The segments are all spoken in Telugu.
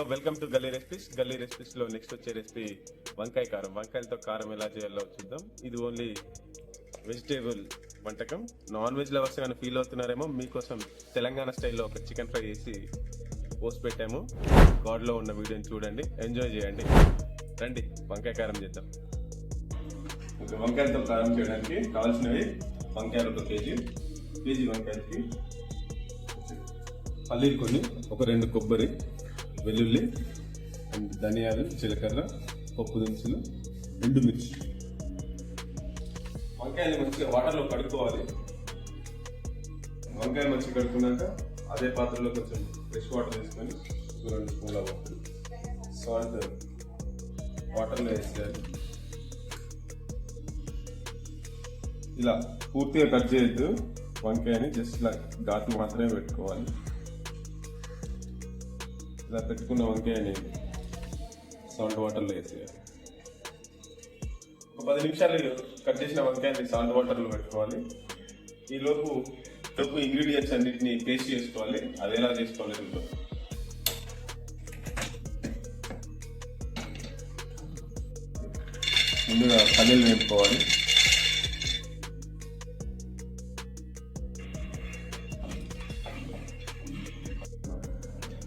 Hello welcome to Galli recipes. Galli రెసిపీస్లో next వచ్చే రెసిపీ వంకాయ కారం. వంకాయలతో కారం ఎలా చేయాలో చూద్దాం. ఇది ఓన్లీ వెజిటేబుల్ వంటకం. నాన్ వెజ్ లవర్స్ కానీ ఫీల్ అవుతున్నారేమో మీకోసం తెలంగాణ స్టైల్లో ఒక చికెన్ ఫ్రై చేసి పోస్ట్ పెట్టాము. గాడ్లో ఉన్న వీడియోని చూడండి ఎంజాయ్ చేయండి. రండి వంకాయ కారం చేద్దాం. ఓకే, వంకాయలతో కారం చేయడానికి కావాల్సినవి వంకాయలు ఒక కేజీ కేజీ వంకాయలకి పల్లీలు కొన్ని ఒక రెండు కొబ్బరి వెల్లుల్లి అండ్ ధనియాలు జీలకర్ర పప్పు దినుసులు ఎండుమిర్చి వంకాయలు మంచిగా వాటర్లో కడుక్కోవాలి. వంకాయలు మంచిగా కడుక్కున్నాక అదే పాత్రలో కొంచెం ఫ్రెష్ వాటర్ తీసుకొని రెండు స్పూన్ల వాటర్ సాల్ట్ వాటర్లో వేసేయాలి. ఇలా పూర్తిగా కట్ చేయొద్దు. వంకాయని జస్ట్ ఇలా ఘాటు మాత్రమే పెట్టుకోవాలి. ఇలా పెట్టుకున్న వంకాయని సాల్ట్ వాటర్లో వేసేయాలి ఒక పది నిమిషాలు కట్ చేసిన వంకాయని సాల్ట్ వాటర్లో పెట్టుకోవాలి. ఈలోపు తప్పు ఇంగ్రీడియంట్స్ అన్నిటిని పేస్ట్ చేసుకోవాలి. అది ఎలా చేసుకోవాలి దీంట్లో ముందుగా పల్లెలు వేపుకోవాలి.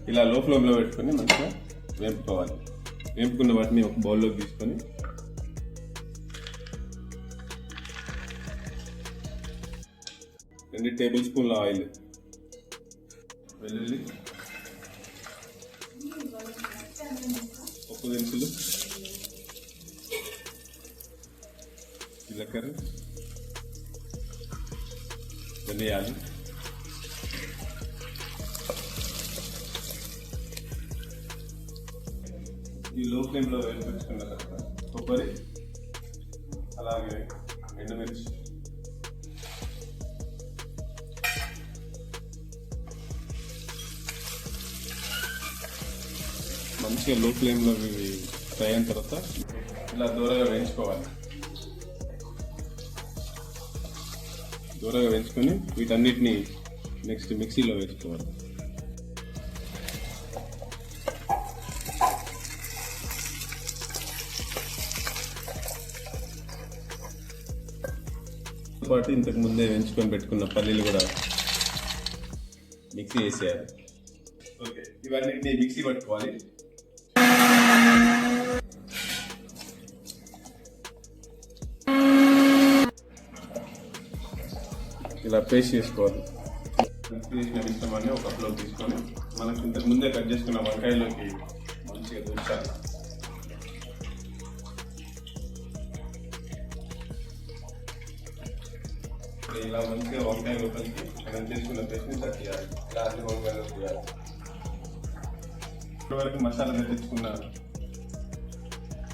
ఇలా లో ఫ్లేమ్లో పెట్టుకొని మంచిగా వేపుకోవాలి. వేపుకున్న వాటిని ఒక బౌల్లోకి తీసుకొని రెండు టేబుల్ స్పూన్ల ఆయిల్ వెల్లుల్లి. పప్పు దినుసులు. జీలకర్ర. ధనియాలు. ఈ లో ఫ్లేమ్లో వేసుకొచ్చుకున్న తర్వాత కొబ్బరి అలాగే ఎండుమిర్చి మంచిగా లో ఫ్లేమ్లో ఇవి ఫ్రై అయిన తర్వాత ఇలా దూరంగా వేయించుకోవాలి. దూరంగా వేయించుకొని వీటన్నిటిని నెక్స్ట్ మిక్సీలో వేసుకోవాలి పాటు ఇంతకు ముందే వేయించుకొని పెట్టుకున్న పల్లీలు కూడా మిక్సీ వేసేయాలి ఓకే ఇవన్నీ మిక్సీ పట్టుకోవాలి. ఇలా పేస్ట్ చేసుకోవాలి. చేసిన మిశ్రమాన్ని ఒక కప్లో తీసుకొని మనకి ఇంతకు ముందే కట్ చేసుకున్న వంకాయలోకి మంచిగా ఇలా ఇలా మంచిగా వంకాయ లోపలికి మనం చేసుకున్న పేస్ట్ని సెట్ చేయాలి. ఇలా అన్ని వంకాయలు తీయాలి ఇప్పటివరకు మసాలా తెచ్చుకున్నాను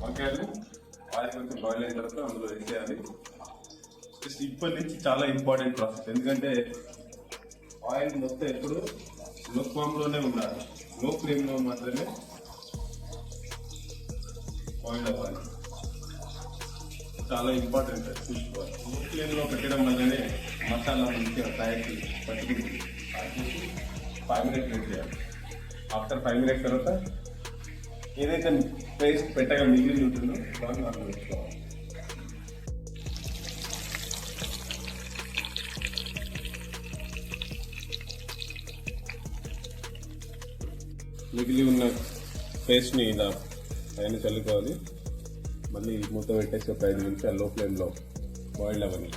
వంకాయలు ఆయిల్ కొంచెం బాయిల్ అయిన తర్వాత అందులో వేసేయాలి. జస్ట్ ఇప్పటి నుంచి చాలా ఇంపార్టెంట్ ప్రాసెస్ ఎందుకంటే ఆయిల్ మొత్తం ఎప్పుడు లో ఫామ్లోనే ఉండాలి. లో ఫ్లేమ్లో మాత్రమే బాయిల్ అవ్వాలి. చాలా ఇంపార్టెంట్ అది చూసుకోవాలి. లో ఫ్లేమ్లో పెట్టడం వల్లనే మసాలా మంచిగా తయారు పట్టుకుంటుంది ఫైవ్ మినిట్స్ వెయిట్ చేయాలి. ఆఫ్టర్ ఫైవ్ మినిట్స్ తర్వాత ఏదైతే పేస్ట్ పెట్టగా మిగిలి ఉంటుందో దాన్ని మనం వేసుకోవాలి. మిగిలి ఉన్న పేస్ట్ని ఇలా పైన చల్లుకోవాలి. మళ్ళీ మూత పెట్టేసి ఒక ఐదు నిమిషాలు లో ఫ్లేమ్లో బాయిల్ అవ్వని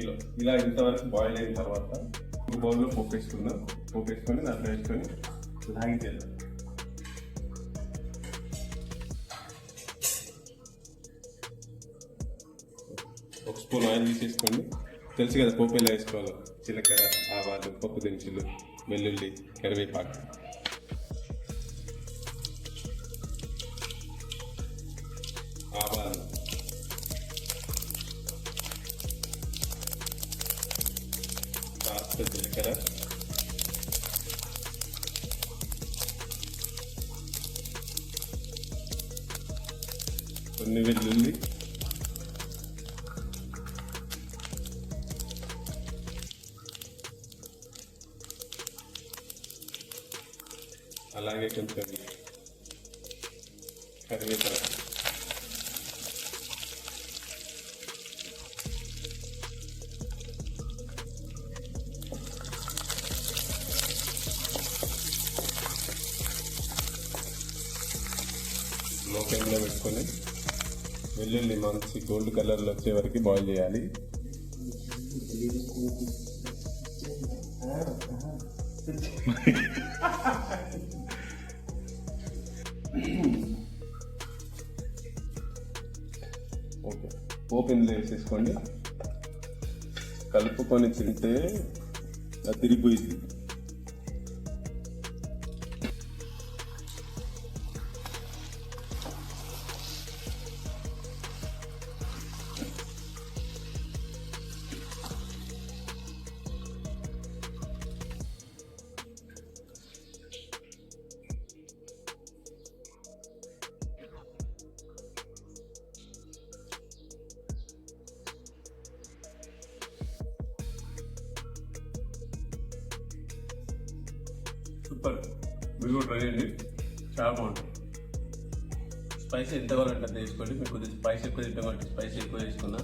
ఇలా ఇలా ఇంతవరకు బాయిల్ అయిన తర్వాత ఒక బౌల్లో పోపు వేసుకుందాం పోపు వేసుకొని దాంట్లో వేసుకొని లాగించేద్దాం ఒక స్పూన్ ఆయిల్ తీసేసుకోండి. తెలుసు కదా పోపు ఎలా వేసుకోవాలో. జీలకర్ర ఆవాలు పప్పు దినుసులు వెల్లుల్లి కరివేపాకు. కాస్త జీలకర్ర కొన్ని వెల్లుల్లి అలాగే కొంచెం కరివేపాకు. లో ఫ్లేమ్లో పెట్టుకొని వెల్లుల్లి మంచి గోల్డ్ కలర్లో వచ్చే వరకు బాయిల్ చేయాలి. ఓకే. పోపు వేసేసుకోండి. కలుపుకొని తింటే అది తిరిగిపోయింది. సూపర్. మీరు కూడా ట్రై చేయండి. చాలా బాగుంటుంది. స్పైసీ ఎంత కావాలంటే అంత వేసుకోండి. మీకు కొద్దిగా స్పైస్ ఎక్కువ తింటాం కాబట్టి స్పైసీ ఎక్కువ వేసుకున్నా.